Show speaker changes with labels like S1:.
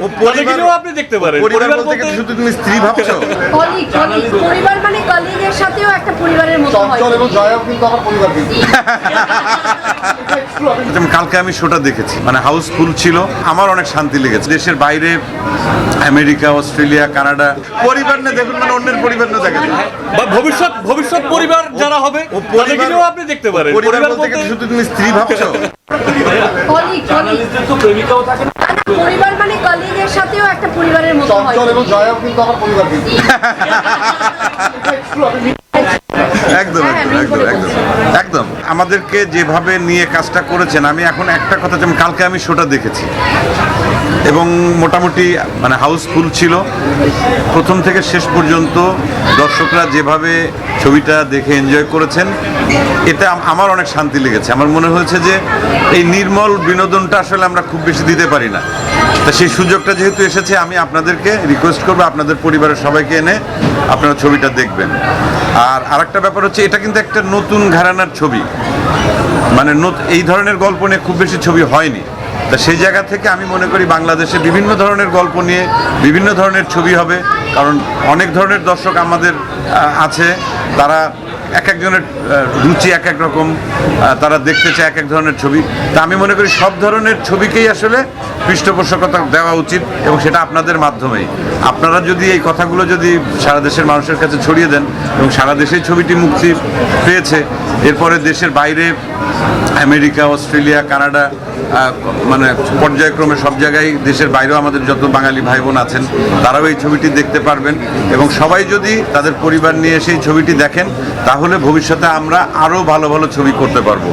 S1: ও
S2: আপনি দেখতে পারেন।
S1: পরিবার
S2: পরিবার
S1: বলতে কি শুধু তুমি স্ত্রী ভাবছ?
S3: কলিগ কলিগ পরিবার মানে কলিগের সাথেও একটা পরিবারের মতো হয়।
S4: চঞ্চল এবং জয়াও কিন্তু আমার পরিবার কিন্তু।
S1: কালকে আমি শোটা দেখেছি। মানে হাউসফুল ছিল। আমার অনেক শান্তি লেগেছে। দেশের বাইরে আমেরিকা অস্ট্রেলিয়া কানাডা। পরিবার না দেখুন মানে অন্যের পরিবার না দেখেন।
S2: বা ভবিষ্যৎ ভবিষ্যৎ পরিবার যারা হবে তাদেরকেও আপনি দেখতে পারেন।
S1: পরিবার বলতে কি শুধু তুমি স্ত্রী ভাবছ?
S3: কলিগ কলিগ পরিবার পরিবারের মতো হয়
S4: চঞ্চল এবং জয়াও কিন্তু আমার পরিবার কিন্তু।
S1: একদম
S3: হ্যাঁ,
S1: একদম একদম একদম। একদম। আমাদেরকে যেভাবে নিয়ে কাজটা করেছেন আমি এখন একটা কথা যেমন কালকে আমি শোটা দেখেছি। এবং মোটামুটি মানে হাউসফুল ছিল। প্রথম থেকে শেষ পর্যন্ত দর্শকরা যেভাবে ছবিটা দেখে এনজয় করেছেন আম- আমার অনেক শান্তি লেগেছে। আমার মনে হয়েছে যে এই নির্মল বিনোদনটা আসলে আমরা খুব বেশি দিতে পারি না। তা সেই সুযোগটা যেহেতু এসেছে, আমি আপনাদেরকে রিকোয়েস্ট করব, আপনাদের পরিবারের সবাইকে এনে আপনারা ছবিটা দেখবেন। আর আরেকটা ব্যাপার হচ্ছে, এটা কিন্তু একটা নতুন ঘরানার ছবি। মানে এই ধরনের গল্প নিয়ে খুব বেশি ছবি হয়নি। তা সেই জায়গা থেকে আমি মনে করি বাংলাদেশে বিভিন্ন ধরনের গল্প নিয়ে বিভিন্ন ধরনের ছবি হবে। কারণ অনেক ধরনের দর্শক আমাদের আছে। তারা এক একজনের রুচি এক এক রকম তারা দেখতে চায় এক এক ধরনের ছবি। তা আমি মনে করি সব ধরনের ছবিকেই আসলে পৃষ্ঠপোষকতা দেওয়া উচিত এবং সেটা আপনাদের মাধ্যমেই। আপনারা যদি এই কথাগুলো যদি সারা দেশের মানুষের কাছে ছড়িয়ে দেন এবং সারা দেশেই ছবিটি মুক্তি পেয়েছে, এরপরে দেশের বাইরে আমেরিকা, অস্ট্রেলিয়া, কানাডা মানে পর্যায়ক্রমে সব জায়গায় দেশের বাইরেও আমাদের যত বাঙালি ভাই বোন আছেন, তারাও এই ছবিটি দেখতে পারবেন এবং সবাই যদি তাদের পরিবার নিয়ে সেই ছবিটি দেখেন, তাহলে ভবিষ্যতে আমরা আরও ভালো ভালো ছবি করতে পারব।